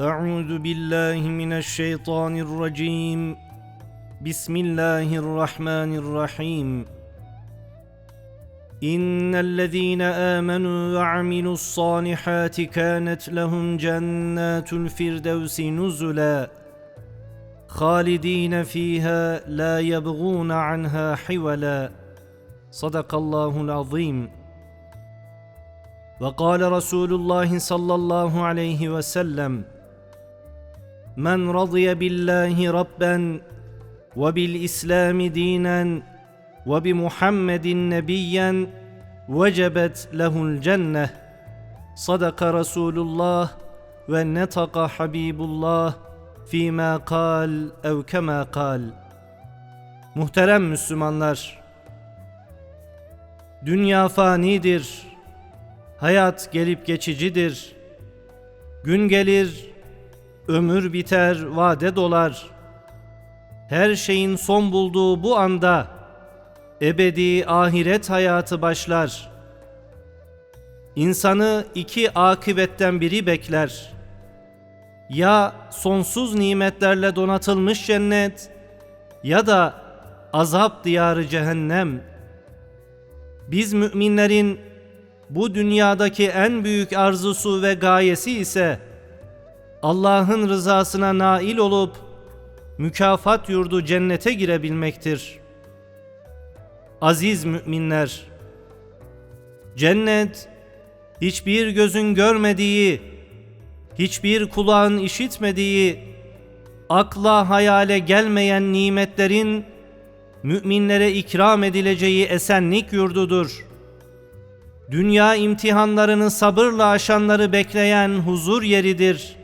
أعوذ بالله من الشيطان الرجيم بسم الله الرحمن الرحيم إن الذين آمنوا وعملوا الصالحات كانت لهم جنات الفردوس نزلا خالدين فيها لا يبغون عنها حولا صدق الله العظيم وقال رسول الله صلى الله عليه وسلم من رضي بالله ربا وبالاسلام دينا وبمحمد نبيا وجبت له الجنه صدق رسول الله ونطق حبيب الله فيما قال او كما قال Muhterem Müslümanlar, dünya fanidir, hayat gelip geçicidir. Gün gelir, ömür biter, vade dolar. Her şeyin son bulduğu bu anda ebedi ahiret hayatı başlar. İnsanı iki akıbetten biri bekler. Ya sonsuz nimetlerle donatılmış cennet ya da azap diyarı cehennem. Biz müminlerin bu dünyadaki en büyük arzusu ve gayesi ise Allah'ın rızasına nail olup mükafat yurdu cennete girebilmektir. Aziz müminler, cennet hiçbir gözün görmediği, hiçbir kulağın işitmediği, akla hayale gelmeyen nimetlerin müminlere ikram edileceği esenlik yurdudur. Dünya imtihanlarını sabırla aşanları bekleyen huzur yeridir.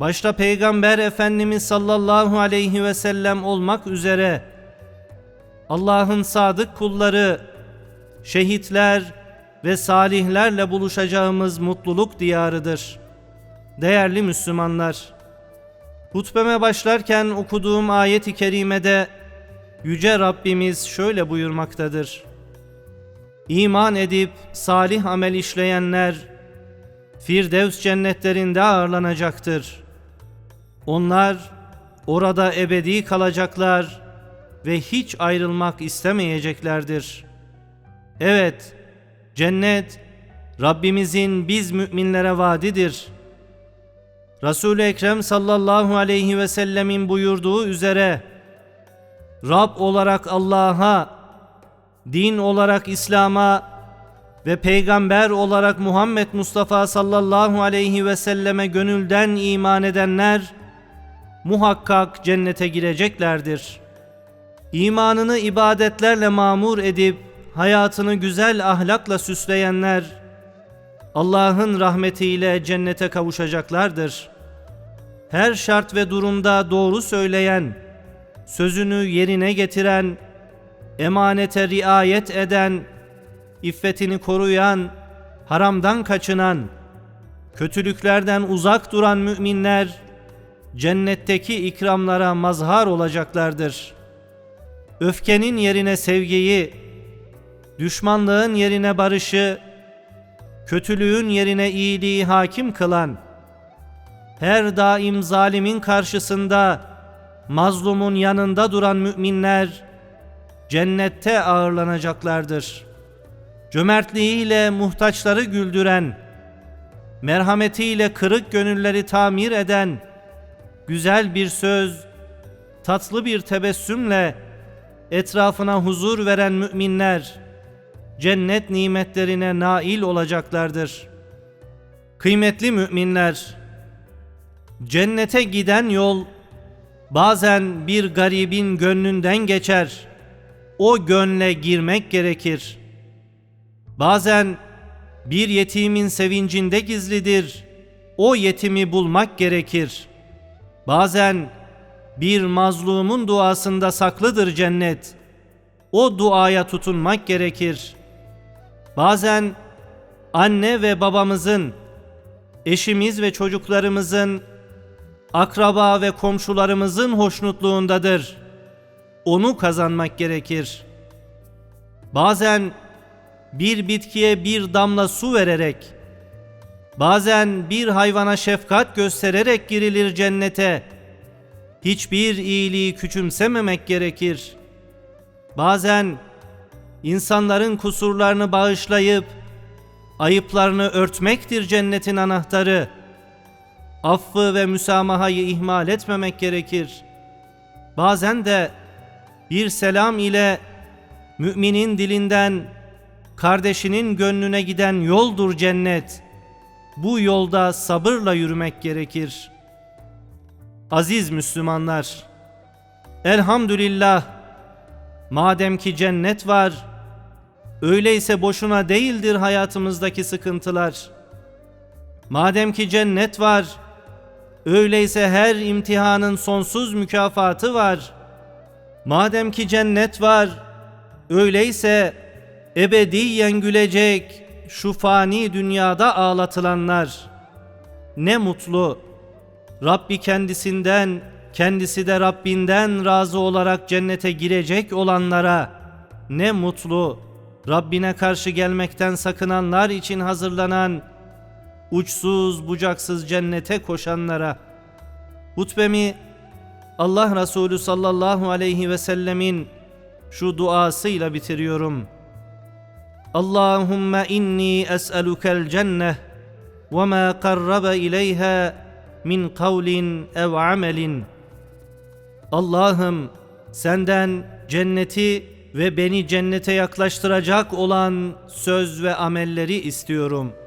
Başta Peygamber Efendimiz sallallahu aleyhi ve sellem olmak üzere Allah'ın sadık kulları, şehitler ve salihlerle buluşacağımız mutluluk diyarıdır. Değerli Müslümanlar, hutbeme başlarken okuduğum ayet-i kerimede Yüce Rabbimiz şöyle buyurmaktadır. İman edip salih amel işleyenler Firdevs cennetlerinde ağırlanacaktır. Onlar orada ebedi kalacaklar ve hiç ayrılmak istemeyeceklerdir. Evet, cennet Rabbimizin biz müminlere vaadidir. Resul-i Ekrem sallallahu aleyhi ve sellemin buyurduğu üzere Rab olarak Allah'a, din olarak İslam'a ve peygamber olarak Muhammed Mustafa sallallahu aleyhi ve selleme gönülden iman edenler muhakkak cennete gireceklerdir. İmanını ibadetlerle mamur edip hayatını güzel ahlakla süsleyenler Allah'ın rahmetiyle cennete kavuşacaklardır. Her şart ve durumda doğru söyleyen, sözünü yerine getiren, emanete riayet eden, iffetini koruyan, haramdan kaçınan, kötülüklerden uzak duran müminler cennetteki ikramlara mazhar olacaklardır. Öfkenin yerine sevgiyi, düşmanlığın yerine barışı, kötülüğün yerine iyiliği hakim kılan, her daim zalimin karşısında mazlumun yanında duran müminler cennette ağırlanacaklardır. Cömertliğiyle muhtaçları güldüren, merhametiyle kırık gönülleri tamir eden, güzel bir söz, tatlı bir tebessümle etrafına huzur veren müminler cennet nimetlerine nail olacaklardır. Kıymetli müminler, cennete giden yol bazen bir garibin gönlünden geçer. O gönle girmek gerekir. Bazen bir yetimin sevincinde gizlidir. O yetimi bulmak gerekir. Bazen bir mazlumun duasında saklıdır cennet. O duaya tutunmak gerekir. Bazen anne ve babamızın, eşimiz ve çocuklarımızın, akraba ve komşularımızın hoşnutluğundadır. Onu kazanmak gerekir. Bazen bir bitkiye bir damla su vererek Bazen bir hayvana şefkat göstererek girilir cennete. Hiçbir iyiliği küçümsememek gerekir. Bazen insanların kusurlarını bağışlayıp ayıplarını örtmektir cennetin anahtarı. Affı ve müsamahayı ihmal etmemek gerekir. Bazen de bir selam ile müminin dilinden kardeşinin gönlüne giden yoldur cennet. Bu yolda sabırla yürümek gerekir. Aziz Müslümanlar, elhamdülillah madem ki cennet var, öyleyse boşuna değildir hayatımızdaki sıkıntılar. Madem ki cennet var, öyleyse her imtihanın sonsuz mükafatı var. Madem ki cennet var, öyleyse ebediyen gülecek şu fani dünyada ağlatılanlar. Ne mutlu Rabbi kendisinden, kendisi de Rabbinden razı olarak cennete girecek olanlara. Ne mutlu Rabbine karşı gelmekten sakınanlar için hazırlanan uçsuz bucaksız cennete koşanlara. Hutbemi Allah Resulü sallallahu aleyhi ve sellemin şu duasıyla bitiriyorum. İnni es'elukel cenneh ve ma qarrabe ileyha min kavlin ev amelin. Allah'ım senden cenneti ve beni cennete yaklaştıracak olan söz ve amelleri istiyorum.''